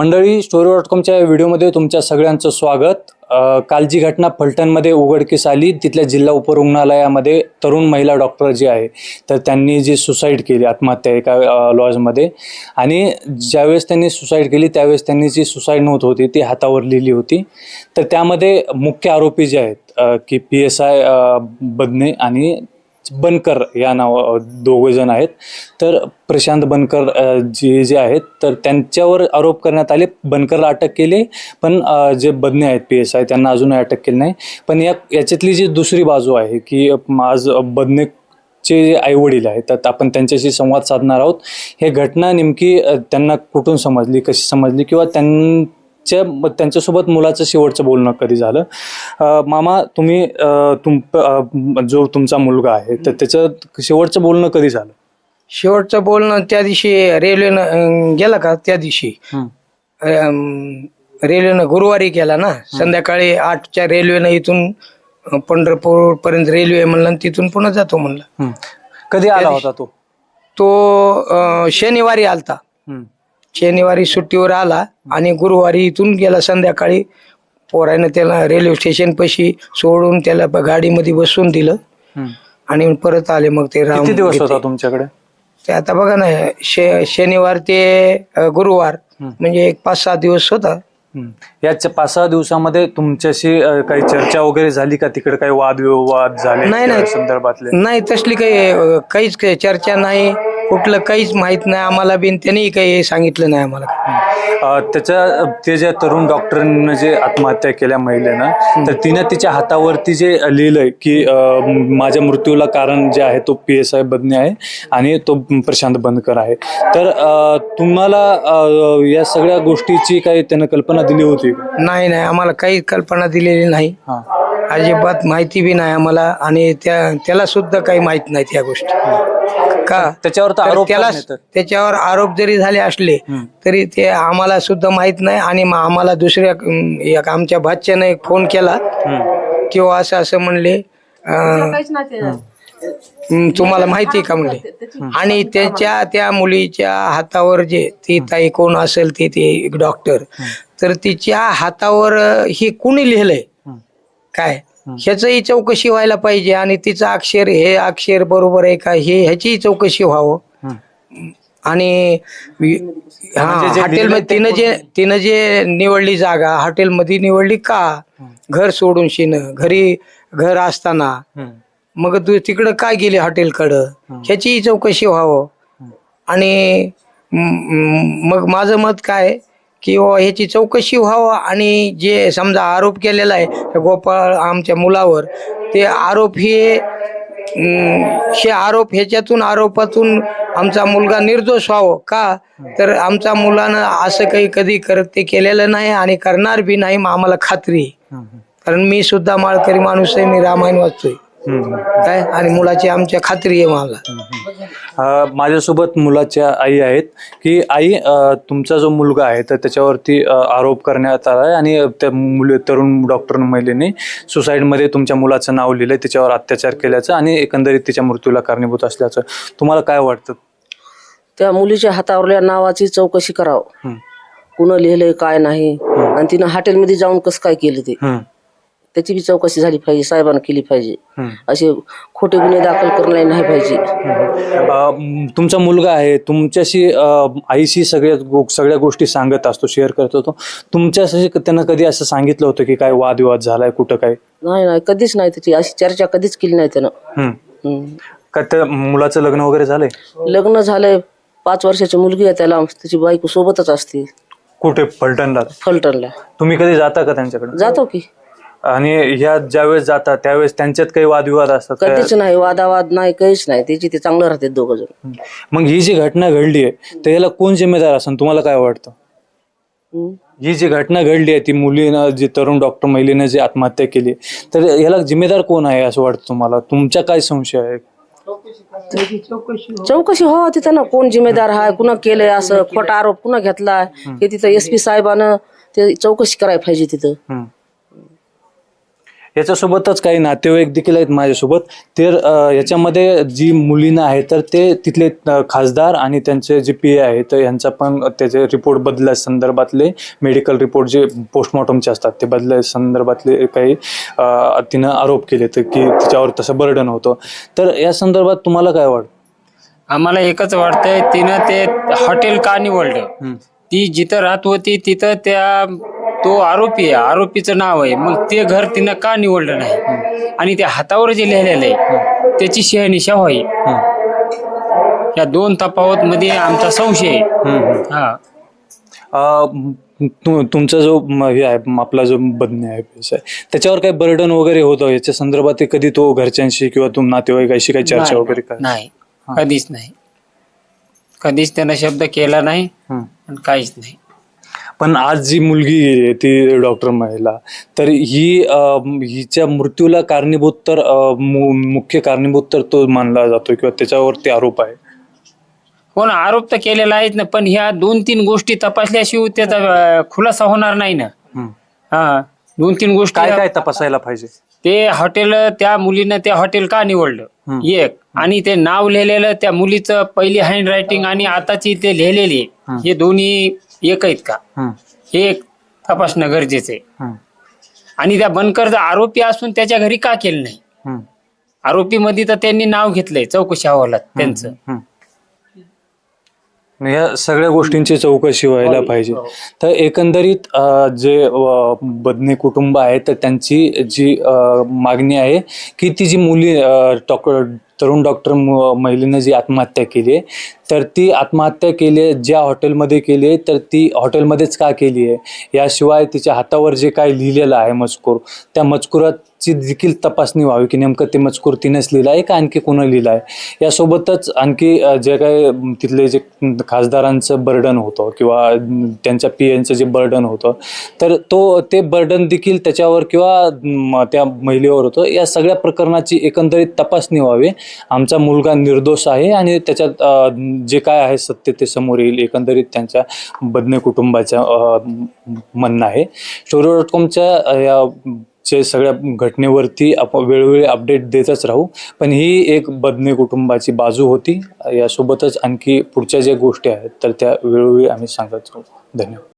मंडळी story dot कॉमच्या व्हिडिओमध्ये तुमच्या सगळ्यांचं स्वागत. काल जी घटना फलटणमध्ये उघडकीस आली तिथल्या जिल्हा उपरुग्णालयामध्ये तरुण महिला डॉक्टर जी आहे तर त्यांनी जी सुसाईड केली आत्महत्या एका लॉजमध्ये. आणि ज्यावेळेस त्यांनी सुसाईड केली त्यावेळेस त्यांनी जी सुसाईड नोट होती ती हातावर लिहिली होती. तर त्यामध्ये मुख्य आरोपी जे आहेत की पी एस आय बदने आणि बनकर या नाव दोघे जण आहेत. तर प्रशांत बनकर जे जे आहेत तर त्यांच्यावर आरोप करण्यात आले. बनकरला अटक केली पण जे बदने आहेत पी एस आय त्यांना अजूनही अटक केली नाही. पण या याच्यातली जी दुसरी बाजू आहे की आज बदने चे जे आई वडील आहेत तर आपण त्यांच्याशी संवाद साधणार आहोत. हे घटना नेमकी त्यांना कुठून समजली कशी समजली किंवा त्यां त्यांच्या त्यांच्यासोबत मुलाचं शेवटचं बोलणं कधी झालं? मामा तुम्ही तुम जो तुमचा मुलगा आहे तर त्याचं शेवटचं बोलणं कधी झालं? शेवटचं बोलणं त्या दिवशी रेल्वेनं गेला का त्या दिवशी? रेल्वेनं गुरुवारी गेला ना? संध्याकाळी आठच्या रेल्वेनं इथून पंढरपूर पर्यंत रेल्वे म्हणलं तिथून पुन्हा जातो म्हणलं. कधी आला होता तो? तो शनिवारी आलता. शनिवारी सुट्टीवर आला आणि गुरुवारी इथून गेला संध्याकाळी. पोरानं त्याला रेल्वे स्टेशन पशी सोडून त्याला गाडीमध्ये बसवून दिलं. हं. आणि परत आले मग ते राम किती दिवस होता तुमच्याकडे? ते आता बघा ना शे शनिवार ते अ, गुरुवार म्हणजे एक पाच सहा दिवस होता. हं. या च- पाच सहा दिवसामध्ये तुमच्याशी अ, काही चर्चा वगैरे झाली का? तिकडे काही वादविवाद झाले नाही, त्या नाही. संदर्भातले? नाही तसली काही अ, काहीच काही चर्चा नाही. कुठलं काहीच माहीत नाही आम्हाला बिन त्यांनी काही सांगितलं नाही आम्हाला. अ, त्याच्या ते जे तरुण डॉक्टरनं जे आत्महत्या केल्या महिलेनं तर तिनं तिच्या हातावरती जे लिहिलंय की अ, माझ्या मृत्यूला कारण जे आहे तो पी एस आय बदने आहे आणि तो प्रशांत बंदकर आहे. तर अ, तुम्हाला अ, या सगळ्या गोष्टीची काही त्यानं कल्पना दिली होती? का? नाही नाही आम्हाला काही कल्पना दिलेली नाही. हा. अजिबात माहिती बी नाही आम्हाला आणि त्या त्याला सुद्धा काही माहीत नाही त्या गोष्टी. का? त्याच्यावर तर आरोप त्याला. त्याच्यावर आरोप जरी झाले असले हम्म. तरी ते आम्हाला सुद्धा माहीत नाही आणि मग आम्हाला दुसऱ्या अं, एक आमच्या भाच्यानं एक फोन केला हम्म. किंवा असं असं म्हणले अं, हं, तुम्हाला माहिती आहे का म्हणले? आणि त्याच्या त्या मुलीच्या हातावर जे ती ताई कोण असेल ते ते एक डॉक्टर. तर तिच्या हातावर अं, हे कुणी लिहिलंय. काय? ह्याचंही चौकशी व्हायला पाहिजे आणि तिचं अक्षर हे अक्षर बरोबर आहे का हे ह्याचीही चौकशी व्हावं. आणि हा म्हणजे हॉटेलमध्ये तिनं जे तिनं जे निवडली जागा हॉटेलमध्ये निवडली का? घर सोडून शिन घरी घर असताना. मग तू तिकडं काय गेली हॉटेलकडं? ह्याचीही चौकशी व्हावं. आणि मग माझं मत काय? की बुवा ह्याची चौकशी व्हावं आणि जे समजा आरोप केलेला आहे गोपाळ आमच्या मुलावर ते आरोप हे हे आरोप ह्याच्यातून आरोपातून आमचा मुलगा निर्दोष व्हावं का तर आमच्या मुलानं असं काही कधी करत ते केलेलं नाही आणि करणार बी नाही मग आम्हाला खात्री. हं. हं. कारण मी सुद्धा माळकरी माणूस आहे मी रामायण वाचतोय हं. काय? आणि मुलाची आमच्या खात्री आहे मला. अ, माझ्यासोबत मुलाच्या आई आहेत. की आई अ, तुमचा जो मुलगा आहे तर त्याच्यावरती अ, आरोप करण्यात आला आहे आणि त्या मुले तरुण डॉक्टर महिलेने सुसाईडमध्ये तुमच्या मुलाचं नाव लिहिलंय त्याच्यावर अत्याचार केल्याचं आणि एकंदरीत तिच्या मृत्यूला कारणीभूत असल्याचं. तुम्हाला काय वाटतं? त्या मुलीच्या हातावरल्या नावाची चौकशी करावं. हं. कुणं लिहिलंय काय नाही. आणि तिनं हॉटेलमध्ये जाऊन कसं काय केलं ते. त्याची बी चौकशी झाली पाहिजे साहेबांना केली पाहिजे. असे खोटे गुन्हे दाखल करणे नाही पाहिजे. अ, तुमचा मुलगा आहे तुमच्याशी अ, आईशी सगळ्या गो- सगळ्या गोष्टी सांगत असतो शेअर करत होतो. तुमच्याशी त्यानं कधी असं सांगितलं होतं की काय वादविवाद झालाय कुठं काय? नाही नाही कधीच नाही त्याची. अशी चर्चा कधीच केली नाही त्यानं. हम्म. का त्या मुलाचं लग्न वगैरे झालंय? लग्न झालंय पाच वर्षाची मुलगी आहे त्याला. त्याची बायको सोबतच असते. कुठे? फलटणला. फलटणला. तुम्ही कधी जाता का त्यांच्याकडे? जातो की. आणि ह्या ज्यावेळेस जाता त्यावेळेस त्यांच्यात काही वादविवाद असतात का? कधीच नाही वादावाद नाही काहीच नाही. त्याची ते चांगलं राहते दोघ जण. मग ही जी घटना घडली आहे तर याला कोण जिम्मेदार असेल तुम्हाला काय वाटतं? ही? जी घटना घडली आहे ती मुलीनं जी तरुण डॉक्टर महिलेनं जी आत्महत्या केली तर याला जिम्मेदार कोण आहे असं वाटतं तुम्हाला? तुमच्या काय संशय आहे? चौकशी हो तिथं ना कोण जिम्मेदार आहे कुणा केलंय असं खोटा आरोप कुणा घेतलाय हे. तिथं एस पी साहेबानं ते चौकशी करायला पाहिजे तिथं. हम्म. याच्यासोबतच काही नातेवाईक देखील आहेत माझ्यासोबत. तर अ, याच्यामध्ये जी मुलीनं आहे तर ते तिथले अ, खासदार आणि त्यांचे जे पी ए आहे तर यांचा पण त्याचे रिपोर्ट बदल्या संदर्भातले मेडिकल रिपोर्ट जे पोस्टमॉर्टमचे असतात ते बदल्या संदर्भातले काही अ, तिनं आरोप केले तर की तिच्यावर तसं बर्डन होतं. तर या संदर्भात तुम्हाला काय वाटतं? आम्हाला एकच वाटतंय तिनं ते हॉटेल का निवडलं? ती जिथं राहत होती तिथं त्या तो आरोपी आहे. आरोपीचं नाव आहे. मग ते घर तिनं का निवडलं नाही? आणि त्या हातावर जे लिहिलेलं आहे त्याची शहनिशा व्हावी या दोन तफावत मध्ये आमचा संशय आहे. हा. अ, तु- तुमचा जो म- हे आहे आपला जो बदने आहे व्यवसाय त्याच्यावर काही बर्डन वगैरे होतं? याच्या संदर्भात ते कधी तो घरच्यांशी किंवा तुम नातेवाईकाशी काही चर्चा नाही, वगैरे काय नाही. कधीच नाही. कधीच त्यानं शब्द केला नाही. आणि काहीच नाही. पण आज जी मुलगी गेली आहे, ती डॉक्टर महिला तर ही अ, हिच्या मृत्यूला कारणीभूत तर अ, मु- मुख्य कारणीभूत तर तो मानला जातो किंवा त्याच्यावरती आरोप आहे. हो ना आरोप तर केलेला आहेच ना पण ह्या दोन तीन गोष्टी तपासल्याशिवाय त्याचा अं, खुलासा होणार नाही ना. हम्म. हा दोन तीन गोष्टी काय काय तपासायला पाहिजे? ते हॉटेल त्या मुलीनं ते हॉटेल का निवडलं? एक. आणि ते नाव लिहिलेलं त्या मुलीचं पहिली हँड रायटिंग आणि आताची ते लिहिलेली हे दोन्ही एक आहेत का. हे एक तपासणं गरजेचं आहे. आणि त्या बनकर आरोपी असून त्याच्या घरी का केलं नाही. आरोपी मध्ये तर त्यांनी नाव घेतलंय चौकशी अहवालात त्यांचं. या सगळ्या गोष्टींची चौकशी व्हायला पाहिजे तर एकंदरीत अ, जे अ, बदने कुटुंब आहे तर त्यांची जी अ, मागणी आहे की ती जी मुली अ, तरुण डॉक्टर म- महिलेनं जी आत्महत्या केली आहे तर ती आत्महत्या केली आहे ज्या हॉटेलमध्ये केली आहे तर ती हॉटेलमध्येच का केली आहे? याशिवाय तिच्या हातावर जे काय लिहिलेलं आहे मजकूर त्या मजकुरात ची देखील तपासणी व्हावी की नेमकं ते मजकूर तिनेच लिहिलं आहे का आणखी कोणं लिहिलं आहे यासोबतच आणखी जे काय तिथले जे खासदारांचं बर्डन होतं किंवा त्यांच्या पी एनचं जे बर्डन होतं तर तो ते बर्डन देखील त्याच्यावर किंवा त्या महिलेवर होतं. या सगळ्या प्रकरणाची एकंदरीत तपासणी व्हावी. आमचा मुलगा निर्दोष आहे आणि त्याच्यात जे काय आहे सत्य ते समोर येईल एकंदरीत त्यांच्या बदने कुटुंबाच्या म्हणणं आहे. स्टोरी डॉट कॉमच्या या चे सगळ्या घटनेवरती आपण वेळोवेळी अपडेट देतच राहू. पण ही एक बदने कुटुंबाची बाजू होती. यासोबतच आणखी पुढच्या ज्या गोष्टी आहेत तर त्या वेळोवेळी आम्ही सांगत राहू. धन्यवाद.